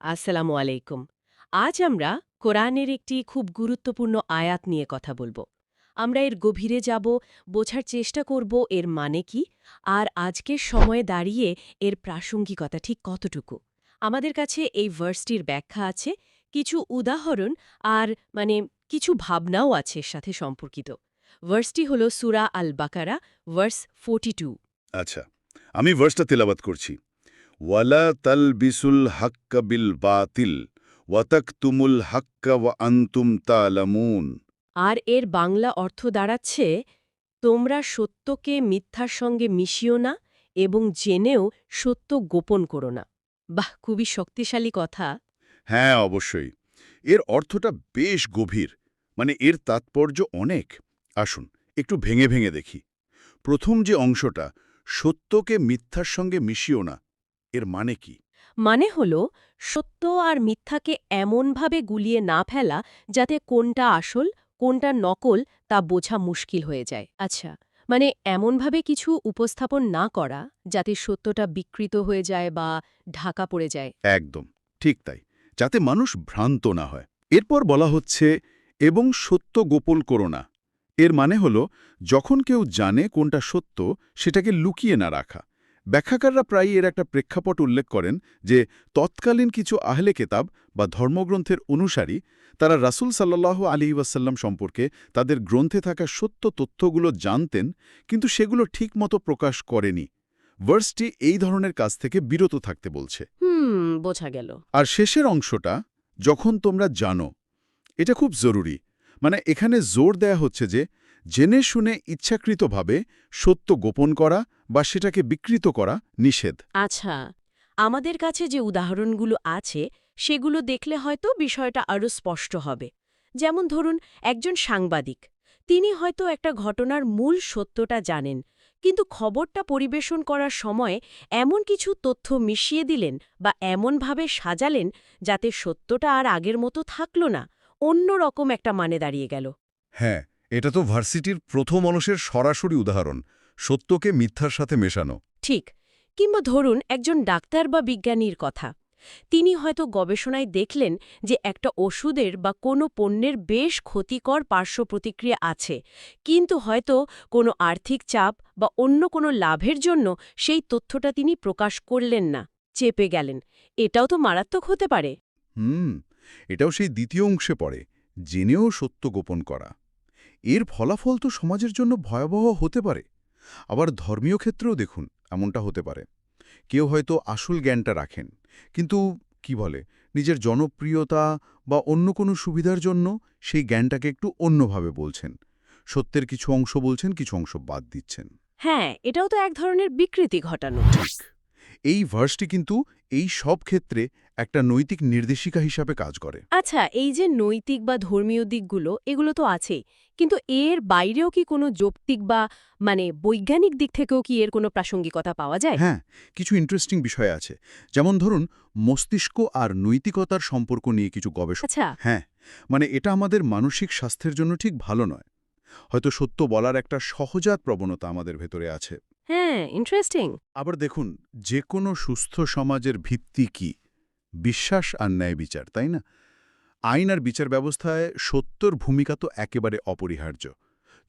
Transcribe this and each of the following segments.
আসসালামু আলাইকুম। আজ আমরা কোরআনের একটি খুব গুরুত্বপূর্ণ আয়াত নিয়ে কথা বলব। আমরা এর গভীরে যাব, বোঝার চেষ্টা করব এর মানে কি, আর আজকের সময়ে দাঁড়িয়ে এর প্রাসঙ্গিকতা ঠিক কতটুকু। আমাদের কাছে এই ভার্সটির ব্যাখ্যা আছে, কিছু উদাহরণ আর মানে কিছু ভাবনাও আছে এর সাথে সম্পর্কিত। ভার্সটি হল সুরা আল বাকারা ভার্স ফোর্টি আচ্ছা আমি ভার্সটা তেলাবাত করছি। ওয়ালা তালবিসুল হাক্কা বিল বাতিল ওয়াতাকতুমুল হাক্কা ওয়া আনতুম তালামুন আর এর বাংলা অর্থ দাঁড়াচ্ছে তোমরা সত্যকে মিথ্যার সঙ্গে মিশিও না এবং জেনেও সত্য গোপন করো না। বাহ খুবই শক্তিশালী কথা। হ্যাঁ অবশ্যই। এর অর্থটা বেশ গভীর মানে এর তাৎপর্য অনেক। আসুন একটু ভেঙে ভেঙে দেখি। প্রথম যে অংশটা সত্যকে মিথ্যার সঙ্গে মিশিও না এর মানে কি? মানে হল সত্য আর মিথ্যাকে এমনভাবে গুলিয়ে না ফেলা যাতে কোনটা আসল কোনটা নকল তা বোঝা মুশকিল হয়ে যায়। আচ্ছা মানে এমনভাবে কিছু উপস্থাপন না করা যাতে সত্যটা বিকৃত হয়ে যায় বা ঢাকা পড়ে যায়। একদম ঠিক তাই যাতে মানুষ ভ্রান্ত না হয়। এরপর বলা হচ্ছে এবং সত্য গোপন করো না। এর মানে হল যখন কেউ জানে কোনটা সত্য সেটাকে লুকিয়ে না রাখা। ব্যাখ্যাকাররা প্রায়ই এর একটা প্রেক্ষাপট উল্লেখ করেন যে তৎকালীন কিছু আহলে কেতাব বা ধর্মগ্রন্থের অনুসারী তারা রাসূল সাল্লাহ আলী ওয়াসাল্লাম সম্পর্কে তাদের গ্রন্থে থাকা সত্য তথ্যগুলো জানতেন কিন্তু সেগুলো ঠিকমতো প্রকাশ করেনি। ভার্সটি এই ধরনের কাজ থেকে বিরত থাকতে বলছে। হুম বোঝা গেল। আর শেষের অংশটা যখন তোমরা জানো এটা খুব জরুরি। মানে এখানে জোর দেয়া হচ্ছে যে জেনে শুনে ইচ্ছাকৃতভাবে সত্য গোপন করা বা সেটাকে বিকৃত করা নিষেধ। আচ্ছা আমাদের কাছে যে উদাহরণগুলো আছে সেগুলো দেখলে হয়তো বিষয়টা আরও স্পষ্ট হবে। যেমন ধরুন একজন সাংবাদিক তিনি হয়তো একটা ঘটনার মূল সত্যটা জানেন কিন্তু খবরটা পরিবেশন করার সময় এমন কিছু তথ্য মিশিয়ে দিলেন বা এমনভাবে সাজালেন যাতে সত্যটা আর আগের মতো থাকল না অন্য রকম একটা মানে দাঁড়িয়ে গেল। হ্যাঁ এটা তো ভার্সিটির প্রথম মানুষের সরাসরি উদাহরণ সত্যকে মিথ্যার সাথে মেশানো। ঠিক কিংবা ধরুন একজন ডাক্তার বা বিজ্ঞানীর কথা। তিনি হয়তো গবেষণায় দেখলেন যে একটা ওষুধের বা কোনো পণ্যের বেশ ক্ষতিকর পার্শ্ব প্রতিক্রিয়া আছে কিন্তু হয়তো কোনো আর্থিক চাপ বা অন্য কোনো লাভের জন্য সেই তথ্যটা তিনি প্রকাশ করলেন না চেপে গেলেন। এটাও তো মারাত্মক হতে পারে। হুম এটাও সেই দ্বিতীয় অংশে পড়ে জেনেও সত্য গোপন করা। এর ফলাফল তো সমাজের জন্য ভয়াবহ হতে পারে। আবার ধর্মীয় ক্ষেত্রেও দেখুন এমনটা হতে পারে। কেউ হয়তো আসল জ্ঞানটা রাখেন কিন্তু কি বলে নিজের জনপ্রিয়তা বা অন্য কোনো সুবিধার জন্য সেই জ্ঞানটাকে একটু অন্যভাবে বলছেন। সত্যের কিছু অংশ বলছেন কিছু অংশ বাদ দিচ্ছেন। হ্যাঁ এটাও তো এক ধরনের বিকৃতি ঘটানো। ঠিক। এই ভার্সটি কিন্তু এই সব ক্ষেত্রে একটা নৈতিক নির্দেশিকা হিসাবে কাজ করে। আচ্ছা এই যে নৈতিক বা ধর্মীয় দিকগুলো এগুলো তো আছেই কিন্তু এর বাইরেও কি কোনো যৌক্তিক বা মানে বৈজ্ঞানিক দিক থেকেও কি এর কোনো প্রাসঙ্গিকতা পাওয়া যায়? হ্যাঁ কিছু ইন্টারেস্টিং বিষয় আছে। যেমন ধরুন মস্তিষ্ক আর নৈতিকতার সম্পর্ক নিয়ে কিছু গবেষণা। আচ্ছা। হ্যাঁ মানে এটা আমাদের মানসিক স্বাস্থ্যের জন্য ঠিক ভালো নয়। হয়তো সত্য বলার একটা সহজাত প্রবণতা আমাদের ভেতরে আছে। হ্যাঁ ইন্টারেস্টিং আবার দেখুন যে কোনো সুস্থ সমাজের ভিত্তি কি? বিশ্বাস আর ন্যায় বিচার তাই না? আইন আর বিচার ব্যবস্থায় সত্যর ভূমিকা তো একেবারে অপরিহার্য।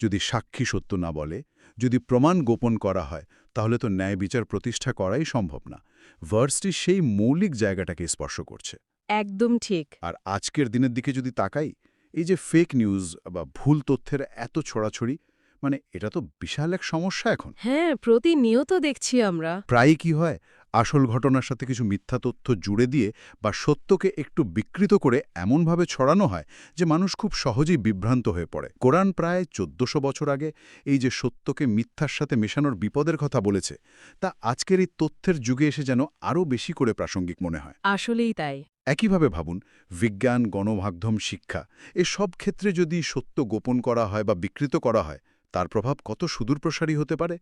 যদি সাক্ষী সত্য না বলে যদি প্রমাণ গোপন করা হয় তাহলে তো ন্যায় বিচার প্রতিষ্ঠা করাই সম্ভব না। ভার্সটি সেই মৌলিক জায়গাটাকে স্পর্শ করছে। একদম ঠিক। আর আজকের দিনের দিকে যদি তাকাই এই যে ফেক নিউজ বা ভুল তথ্যের এত ছড়াছড়ি মানে এটা তো বিশাল এক সমস্যা এখন। হ্যাঁ প্রতিনিয়ত দেখছি আমরা। প্রায়ই কি হয় আসল ঘটনার সাথে কিছু মিথ্যা তথ্য জুড়ে দিয়ে বা সত্যকে একটু বিকৃত করে এমনভাবে ছড়ানো হয় যে মানুষ খুব সহজেই বিভ্রান্ত হয়ে পড়ে। কোরআন প্রায় চোদ্দশো বছর আগে এই যে সত্যকে মিথ্যার সাথে মেশানোর বিপদের কথা বলেছে তা আজকের এই তথ্যের যুগে এসে যেন আরও বেশি করে প্রাসঙ্গিক মনে হয়। আসলেই তাই। একইভাবে ভাবুন বিজ্ঞান গণমাধ্যম শিক্ষা এ সব ক্ষেত্রে যদি সত্য গোপন করা হয় বা বিকৃত করা হয় তার প্রভাব কত সুদূরপ্রসারী হতে পারে?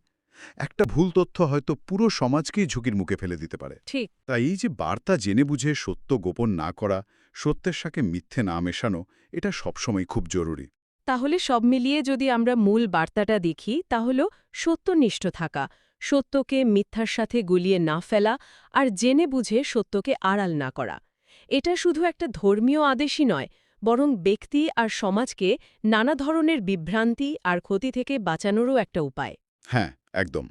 একটা ভুল তথ্য হয়তো পুরো সমাজকেই ঝুঁকির মুখে ফেলে দিতে পারে। ঠিক। তাই এই যে বার্তা জেনে বুঝে সত্য গোপন না করা সত্যের সাথে মিথ্যে না মেশানো এটা সবসময় খুব জরুরি। তাহলে সব মিলিয়ে যদি আমরা মূল বার্তাটা দেখি তাহল সত্যনিষ্ঠ থাকা সত্যকে মিথ্যার সাথে গুলিয়ে না ফেলা আর জেনে বুঝে সত্যকে আড়াল না করা। এটা শুধু একটা ধর্মীয় আদেশই নয় বরং ব্যক্তি আর সমাজকে নানা ধরনের বিভ্রান্তি আর ক্ষতি থেকে বাঁচানোরও একটা উপায়। হ্যাঁ একদম।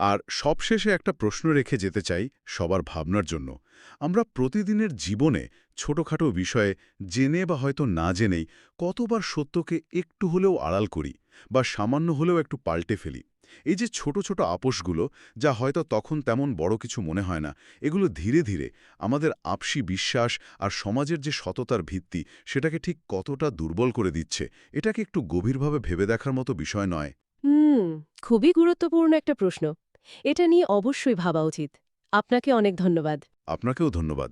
আর সবশেষে একটা প্রশ্ন রেখে যেতে চাই সবার ভাবনার জন্য। আমরা প্রতিদিনের জীবনে ছোটখাটো বিষয়ে জেনে বা হয়তো না জেনেই কতবার সত্যকে একটু হলেও আড়াল করি বা সামান্য হলেও একটু পাল্টে ফেলি। এই যে ছোট ছোট আপোষগুলো যা হয়তো তখন তেমন বড় কিছু মনে হয় না এগুলো ধীরে ধীরে আমাদের আপসি বিশ্বাস আর সমাজের যে সততার ভিত্তি সেটাকে ঠিক কতটা দুর্বল করে দিচ্ছে এটাকে একটু গভীরভাবে ভেবে দেখার মতো বিষয় নয়। হুম খুবই গুরুত্বপূর্ণ একটা প্রশ্ন। এটা নিয়ে অবশ্যই ভাবা উচিত। আপনাকে অনেক ধন্যবাদ। আপনাকেও ধন্যবাদ।